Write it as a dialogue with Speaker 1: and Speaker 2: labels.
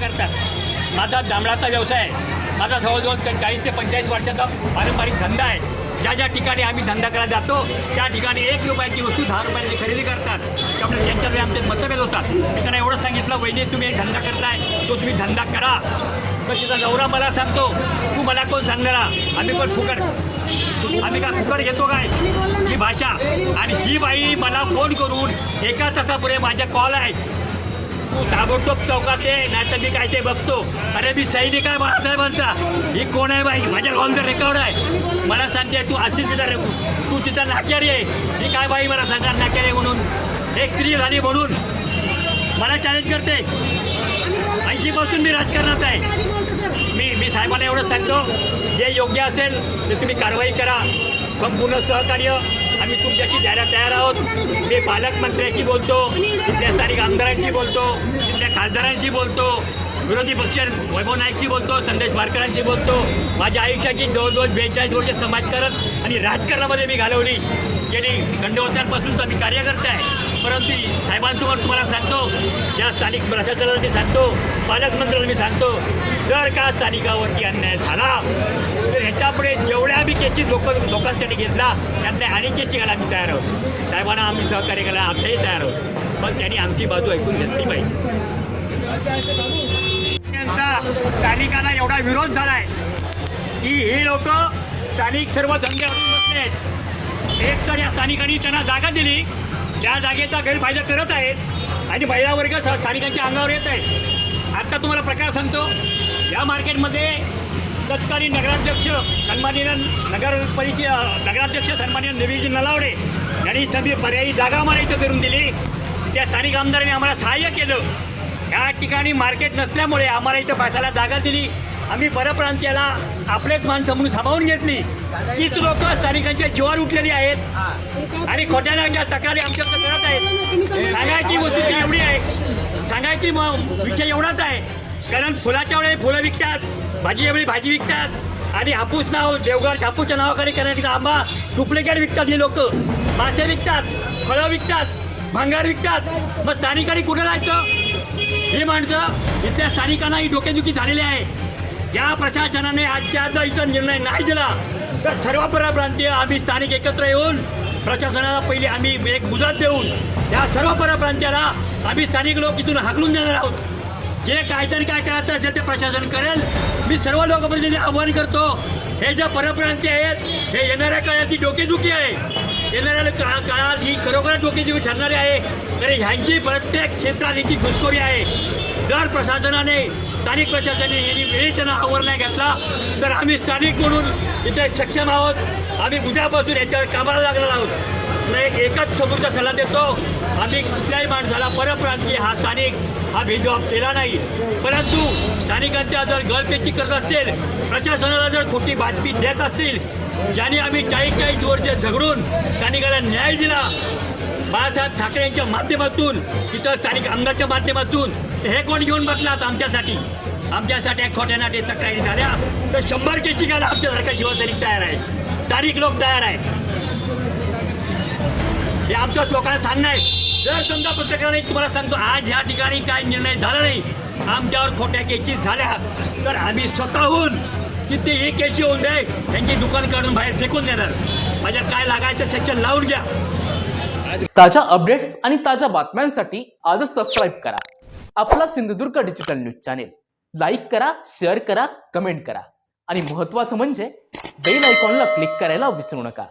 Speaker 1: करतात माझा जांभळाचा व्यवसाय आहे. माझा जवळजवळ क- चाळीस ते पंचेचाळीस वर्षाचा पारंपरिक धंदा आहे. ज्या ज्या ठिकाणी आम्ही धंदा करायला जातो त्या ठिकाणी एक रुपयाची वस्तू दहा रुपयाची खरेदी करतात. त्यामुळे त्यांच्याकडे आमचे मतभेद होतात. मी त्यांना एवढंच सांगितलं वहिनी तुम्ही एक धंदा करताय तो तुम्ही धंदा करा. तर तिचा नवरा मला सांगतो तू मला कोण सांगणारा? आम्ही कोण फुकट? आम्ही काय फुकट घेतो काय? ही भाषा. आणि ही बाई मला फोन करून एका तासापुढे माझ्या कॉल आहे. ताबडतोब चौकात ये नाही तर मी काय ते बघतो. अरे मी सैनिक आहे बाळासाहेबांचा. ही कोण आहे बाई? माझ्या कॉलचं रेकॉर्ड आहे. मला सांगते तू अशी तिथं तू तिथं नाक्यारी आहे ही काय बाई मला सांगणार नाक्यारी आहे म्हणून? एक स्त्री झाली म्हणून. मला चॅलेंज करते. ऐंशी पासून मी राजकारणात आहे. मी मी साहेबांना एवढंच सांगतो. जे योग्य असेल ते तुम्ही कारवाई करा. संपूर्ण सहकार्य आम्ही तुमच्याशी द्यायला तयार आहोत. मी पालकमंत्र्यांशी बोलतो इथल्या स्थानिक आमदारांशी बोलतो इथल्या खासदारांशी बोलतो. विरोधी पक्ष वैभव नाईकशी बोलतो संदेश वारकरांशी बोलतो. माझ्या आयुष्याची जवळजवळ बेचाळीस वर्ष समाजकारण आणि राजकारणामध्ये मी घालवली. गेली दंडवतांपासूनचा मी कार्यकर्ता आहे. परंतु साहेबांसमोर तुम्हाला सांगतो या स्थानिक प्रशासनाला मी सांगतो पालकमंत्र्याला मी सांगतो जर का स्थानिकावरती अन्याय झाला तर ह्याच्यापुढे जेवढ्या आम्ही केसी लोक लोकांसाठी घेतला त्यातल्या आणि केसी घ्यायला आम्ही तयार आहोत. साहेबांना आम्ही सहकार्य करायला आमच्याही तयार आहोत. पण त्यांनी आमची बाजू ऐकून घेतली पाहिजे. त्यांचा स्थानिकांना एवढा विरोध झाला आहे की हे लोक स्थानिक सर्व धंदे अडून बसले आहेत. एक तर या स्थानिकांनी त्यांना जागा दिली. त्या जागेचा गैरफायदा करत आहेत आणि महिला वर्ग स- स्थानिकांच्या अंगावर येत आहेत. आत्ता तुम्हाला प्रकार सांगतो. या मार्केटमध्ये तत्कालीन नगराध्यक्ष सन्माननीय नगर परिचय नगराध्यक्ष सन्माननीय देवीजी नलावडे यांनी सभी पर्यायी जागा आम्हाला इथं करून दिली. त्या स्थानिक आमदारांनी आम्हाला सहाय्य केलं. या ठिकाणी मार्केट नसल्यामुळे आम्हाला इथं बसायला जागा दिली. आम्ही परप्रांतीयाला आपलेच माणसं म्हणून सामावून घेतली. तीच लोक स्थानिकांच्या जीवावर उठलेली आहेत. आणि खोट्यानाच्या तक्रारी आमच्याकडे करत आहेत. सांगायची वस्तू ती एवढी आहे. सांगायची मग विषय एवढाच आहे. कारण फुलाच्या वेळी फुलं विकतात भाजी एवढी भाजी विकतात. आणि हापूस नाव देवगड हापूसच्या नावाखाली करण्याचा आंबा डुप्लिकेट विकतात ही लोक. मासे विकतात फळं विकतात भांगार विकतात. मग स्थानिकांनी कुठे जायचं? ही माणसं इथल्या स्थानिकांना ही डोकेदुखी झालेली आहे. ज्या प्रशासनाने आजच्या जर इथं निर्णय नाही दिला तर सर्व परप्रांतीय आम्ही स्थानिक एकत्र येऊन प्रशासनाला पहिले आम्ही एक मुदत देऊन या सर्व परप्रांत्याला आम्ही स्थानिक लोक इथून हाकलून देणार आहोत. जे काहीतरी काय करायचं असेल ते प्रशासन करेल. मी सर्व लोकप्रतिनिधी आव्हान करतो हे जे परप्रांतीय आहेत हे येणाऱ्या काळात ती डोकेदुखी आहे. येणाऱ्या का काळात ही खरोखर डोकेदुखी ठरणारी आहे. कारण ह्यांची प्रत्येक क्षेत्रात याची घुसखोरी आहे. जर प्रशासनाने स्थानिक प्रशासनाने यांनी वेळेचा आवर नाही घेतला तर आम्ही स्थानिक म्हणून इथे सक्षम आहोत. आम्ही उद्यापासून याच्यावर कामाला लागणार आहोत. मला एक एकच समोरचा सल्ला देतो. आम्ही कुठल्याही माणसाला परप्रांतीय हा स्थानिक हा भेदभाव केला नाही. परंतु स्थानिकांच्या जर गळपेची करत असतील प्रशासनाला जर खोटी बातमी देत असतील ज्याने आम्ही चाळीस चाळीस वर्ष झगडून स्थानिकाला न्याय दिला बाळासाहेब ठाकरे यांच्या माध्यमातून इतर स्थानिक आमदारच्या माध्यमातून हे कोण घेऊन बसलात आमच्यासाठी? आमच्यासाठी खोट्या नाटे तक्रारी झाल्या तर शंभर केसी घ्यायला आमच्यासारखा शिवसैनिक तयार आहे. स्थानिक लोक तयार आहे हे आमच्याच लोकांना सांगणं आहे. जर समजा पत्रकाराने तुम्हाला सांगतो आज ह्या ठिकाणी काय निर्णय झाला नाही आमच्यावर खोट्या केची झाल्या तर आम्ही स्वतःहून कितीही केसी होऊन दे त्यांची दुकान काढून बाहेर फेकून देणार. माझ्या काय लागायचं सेक्शन लावून घ्या.
Speaker 2: ताज्या अपडेट्स आणि ताज्या बातम्यांसाठी आजच सबस्क्राईब करा. आपला Sindhudurg digital news channel like करा शेअर करा कमेंट करा. आणि महत्वाचं म्हणजे बेल आयकॉनला क्लिक करायला विसरू नका.